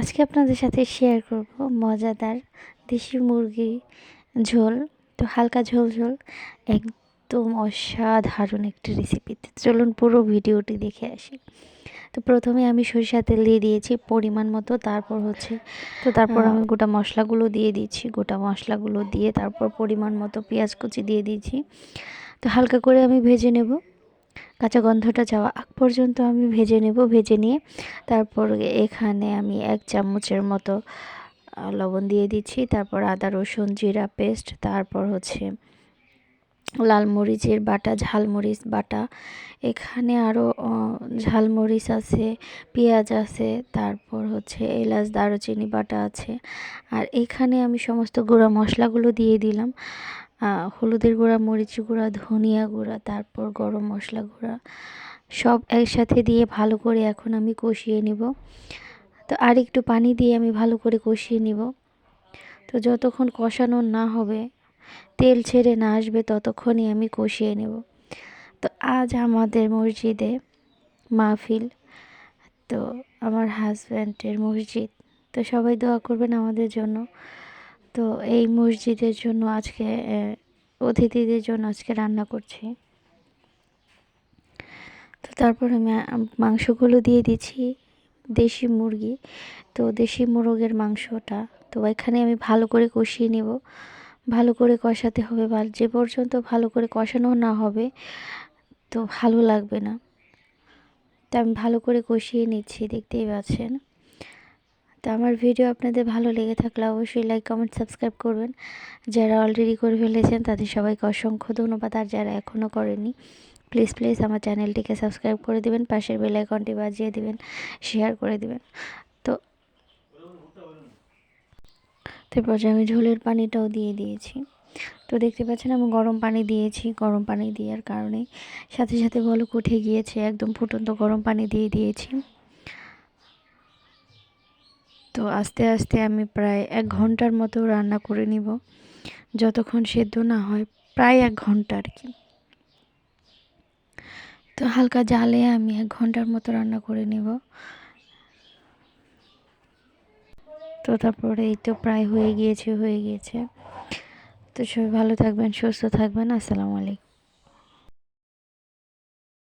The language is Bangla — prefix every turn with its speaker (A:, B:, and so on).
A: আজকে আপনাদের সাথে শেয়ার করব মজাদার দেশি মুরগি ঝোল। তো হালকা ঝোল ঝোল একদম অসাধারণ একটি রেসিপিতে চলুন পুরো ভিডিওটি দেখে আসি। তো প্রথমে আমি সরিষা তেল দিয়ে দিয়েছি পরিমাণ মতো তারপর হচ্ছে তো তারপর আমি গোটা মশলাগুলো দিয়ে দিচ্ছি গোটা মশলাগুলো দিয়ে তারপর পরিমাণ মতো পেঁয়াজ কুচি দিয়ে দিয়েছি। তো হালকা করে আমি ভেজে নেব। কাঁচা গন্ধটা যাওয়া আগ পর্যন্ত আমি ভেজে নেব, ভেজে নিয়ে তারপর এখানে আমি এক চামচের মতো লবণ দিয়ে দিচ্ছি, তারপর আদা, রসুন, জিরা, পেস্ট, তারপর হচ্ছে লাল মরিচের বাটা ঝালমরিচ বাটা, এখানে আরও ঝালমরিচ আছে, পেঁয়াজ আছে, তারপর হচ্ছে এলাচ, দারুচিনি বাটা আছে, আর এখানে আমি সমস্ত গুঁড়া মশলাগুলো দিয়ে দিলাম হলুদের গুঁড়া, মরিচ গুঁড়া, ধনিয়া গুঁড়া, তারপর গরম মশলা গুঁড়া, সব একসাথে দিয়ে ভালো করে এখন আমি কষিয়ে নিব। তো আর একটু পানি দিয়ে আমি ভালো করে কষিয়ে নিব। তো যতক্ষণ কষানো না হবে, তেল ছেড়ে না আসবে, ততক্ষণই আমি কষিয়ে নেব। তো আজ আমাদের মসজিদে মাহফিল, তো আমার হাজব্যান্ডের মসজিদ। তো সবাই দোয়া করবেন আমাদের জন্য। তো এই মসজিদের জন্য আজকে অতিথিদের জন্য আজকে রান্না করছি। তো তারপর আমি মাংসগুলো দিয়ে দিচ্ছি, দেশি মুরগি। তো দেশি মুরগের মাংসটা, তো এখানে আমি ভালো করে কষিয়ে নেব। ভালো করে কষাতে হবে, বা যে পর্যন্ত ভালো করে কষানো না হবে, তো ভালো লাগবে না। তো আমি ভালো করে কষিয়ে নিচ্ছি, দেখতেই পাচ্ছেন। তো আমার ভিডিও আপনাদের ভালো লেগে থাকলে অবশ্যই লাইক কমেন্ট সাবস্ক্রাইব করবেন। যারা অলরেডি করে ফেলেছেন, তাদের সবাইকে অসংখ্য ধন্যবাদ। আর যারা এখনও করেনি প্লিজ প্লিজ আমার চ্যানেলটিকে সাবস্ক্রাইব করে দিবেন, পাশের বেল আইকনটি বাজিয়ে দিবেন শেয়ার করে দিবেন। তো তারপর আমি ঝোলের পানিটাও দিয়ে দিয়েছি। তো দেখতে পাচ্ছেন আমি গরম পানি দিয়েছি, গরম পানি দেওয়ার কারণে। সাথে সাথে বলক উঠে গিয়েছে, একদম ফুটন্ত গরম পানি দিয়ে দিয়েছি। আস্তে আস্তে আমি প্রায় এক ঘণ্টার মতো রান্না করে নিব। যতক্ষণ সেদ্ধ না হয় প্রায় এক ঘণ্টা আর কি। তো হালকা জালে আমি এক ঘণ্টার মতো রান্না করে নিব। তো তারপরে এই তো প্রায় হয়ে গিয়েছে হয়ে গিয়েছে। তো সবাই ভালো থাকবেন, সুস্থ থাকবেন। আসসালামু আলাইকুম।